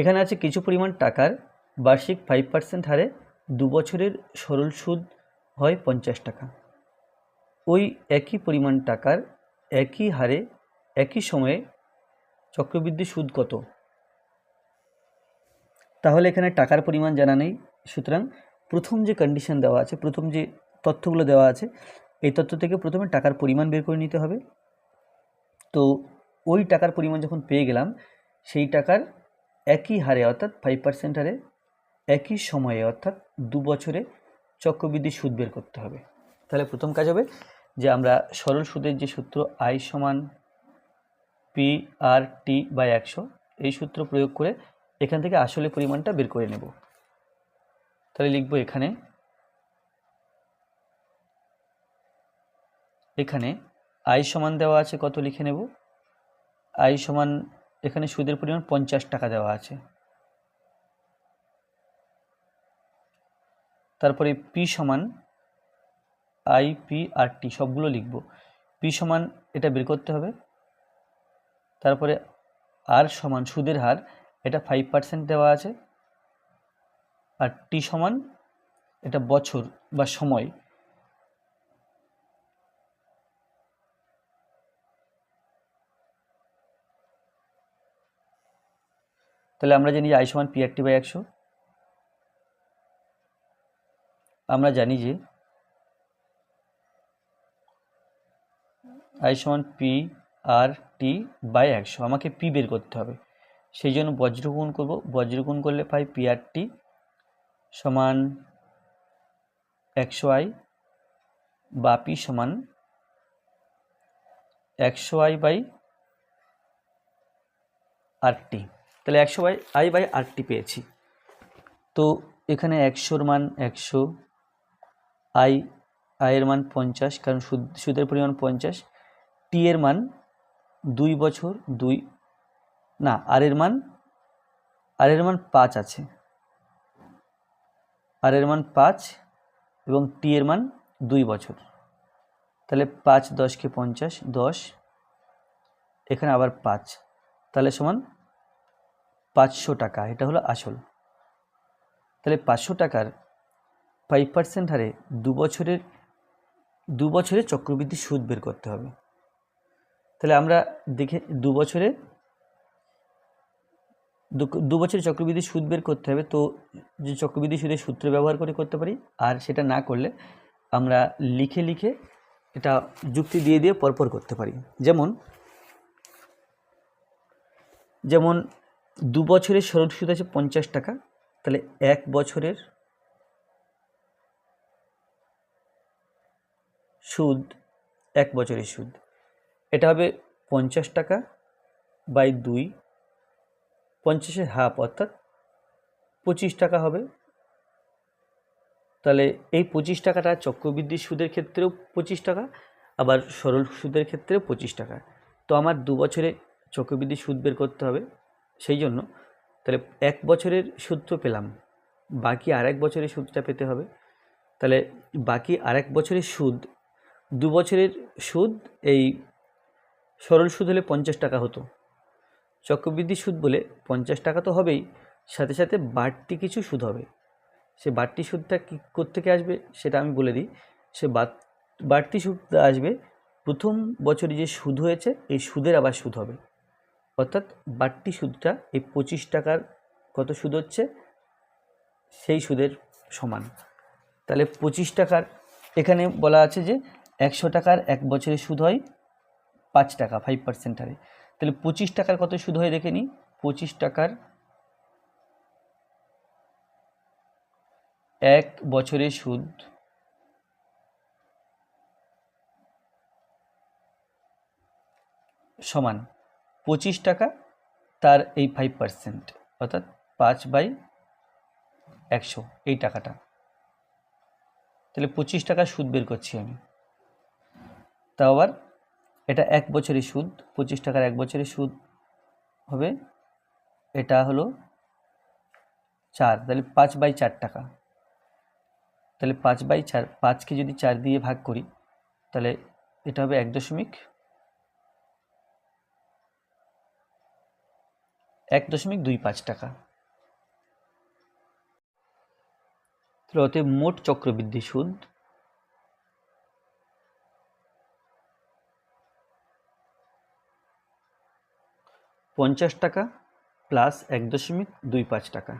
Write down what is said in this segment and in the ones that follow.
এখানে আছে কিছু পরিমাণ টাকার বার্ষিক ফাইভ পার্সেন্ট হারে দু বছরের সরল সুদ হয় পঞ্চাশ টাকা। ওই একই পরিমাণ টাকার একই হারে একই সময়ে চক্রবৃদ্ধি সুদ কত? তাহলে এখানে টাকার পরিমাণ জানা নেই। সুতরাং প্রথম যে কন্ডিশন দেওয়া আছে, প্রথম যে তথ্যগুলো দেওয়া আছে, এই তথ্য থেকে প্রথমে টাকার পরিমাণ বের করে নিতে হবে। তো ওই টাকার পরিমাণ যখন পেয়ে গেলাম, সেই টাকার একই হারে অর্থাৎ ফাইভ পার্সেন্ট হারে, একই সময়ে অর্থাৎ দু বছরে চক্রবৃদ্ধি সুদ বের করতে হবে। তাহলে প্রথম কাজ হবে যে আমরা সরল সুদের যে সূত্র আই সমান পি আর টি বাই একশো, এই সূত্র প্রয়োগ করে এখান থেকে আসলে পরিমাণটা বের করে নেব। তাহলে লিখব এখানে এখানে আই সমান দেওয়া আছে কত লিখে নেব? আই সমান এখানে সুদের পরিমাণ পঞ্চাশ টাকা দেওয়া আছে। তারপরে পি সমান আই পি আর টি সবগুলো লিখব। পি সমান এটা বের করতে হবে। তারপরে আর সমান সুদের হার, এটা ফাইভ পার্সেন্ট দেওয়া আছে। আর টি সমান এটা বছর বা সময় তাহলে আমরা জানি যে আই সমান পি আর টি বাই একশো। আমরা জানি যে আই সমান পি আর টি বাই একশো। আমাকে পি বের করতে হবে। সেই জন্য বজ্রগুণ করব। বজ্রগুণ করলে পাই পি আর টি সমান একশো আই বা পি সমান একশো আই বাই আর টি তাহলে একশো by I by R T পেয়েছি। তো এখানে একশোর মান একশো, আই আয়ের মান পঞ্চাশ, কারণ সুদ, সুদের পরিমাণ পঞ্চাশ। টি এর মান দুই বছর, দুই, না, আর এর মান, আর এর মান পাঁচ আছে। আর এর মান পাঁচ এবং টি এর মান দুই বছর। তাহলে পাঁচ দশকে পঞ্চাশ, দশ, এখানে আবার পাঁচ। তাহলে সমান পাঁচশো টাকা, এটা হলো আসল। তাহলে পাঁচশো টাকার ফাইভ পার্সেন্ট হারে দু বছরের, দু বছরে চক্রবৃদ্ধি সুদ বের করতে হবে। তাহলে আমরা দেখে, দু বছরে, দু- বছরে চক্রবৃদ্ধি সুদ বের করতে হবে, তো যে চক্রবৃদ্ধি সুদের সূত্র ব্যবহার করে করতে পারি, আর সেটা না করলে আমরা লিখে লিখে এটা যুক্তি দিয়ে দিয়ে পরপর করতে পারি। যেমন যেমন দু বছরের সরল সুদ আছে পঞ্চাশ টাকা, তাহলে এক বছরের সুদ, এক বছরের সুদ। এটা হবে পঞ্চাশ টাকা বাই দুই, পঞ্চাশের হাফ অর্থাৎ পঁচিশ টাকা হবে। তাহলে এই পঁচিশ টাকাটা চক্রবৃদ্ধি সুদের ক্ষেত্রেও পঁচিশ টাকা, আবার সরল সুদের ক্ষেত্রেও পঁচিশ টাকা। তো আমার দু বছরে চক্রবৃদ্ধি সুদ বের করতে হবে। সেই জন্য তাহলে এক বছরের সুদ তো পেলাম, বাকি আরেক বছরের সুদটা পেতে হবে। তাহলে বাকি আরেক বছরের সুদ, দু বছরের সুদ এই সরল সুদ হলে পঞ্চাশ টাকা হতো। চক্রবৃদ্ধি সুদ বলে পঞ্চাশ টাকা তো হবেই, সাথে সাথে বাড়তি কিছু সুদ হবে। সে বাড়তি সুদটা কী কোত্থেকে আসবে সেটা আমি বলে দিই। সে বাড়তি সুদটা আসবে প্রথম বছরে যে সুদ হয়েছে, এই সুদের আবার সুদ হবে। অর্থাৎ বাড়তি সুদটা এই পঁচিশ টাকার কত সুদ হচ্ছে? সেই সুদের সমান। তাহলে পঁচিশ টাকার, এখানে বলা আছে যে একশো টাকার এক বছরে সুদ হয় পাঁচ টাকা ফাইভ পার্সেন্ট হারে। তাহলে পঁচিশ টাকার কত সুদ হয় দেখে নিই। পঁচিশ টাকার এক বছরে সুদ সমান। পঁচিশ টাকা, তার এই ফাইভ পার্সেন্ট অর্থাৎ পাঁচ বাই একশো, এই টাকাটা। তাহলে পঁচিশ টাকা সুদ বের করছি আমি। তাও আবার এটা এক বছরের সুদ, পঁচিশ টাকার এক বছরের সুদ হবে, এটা হলো চার, তাহলে পাঁচ বাই চার টাকা। তাহলে পাঁচ বাই চার, পাঁচকে যদি চার দিয়ে ভাগ করি, তাহলে এটা হবে এক দশমিক এক দশমিক দুই পাঁচ টাকা। অতএব মোট চক্রবৃদ্ধি সুদ। পঞ্চাশ টাকা প্লাস এক দশমিক দুই পাঁচ টাকা।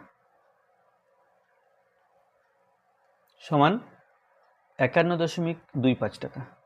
সমান একান্ন দশমিক দুই পাঁচ টাকা।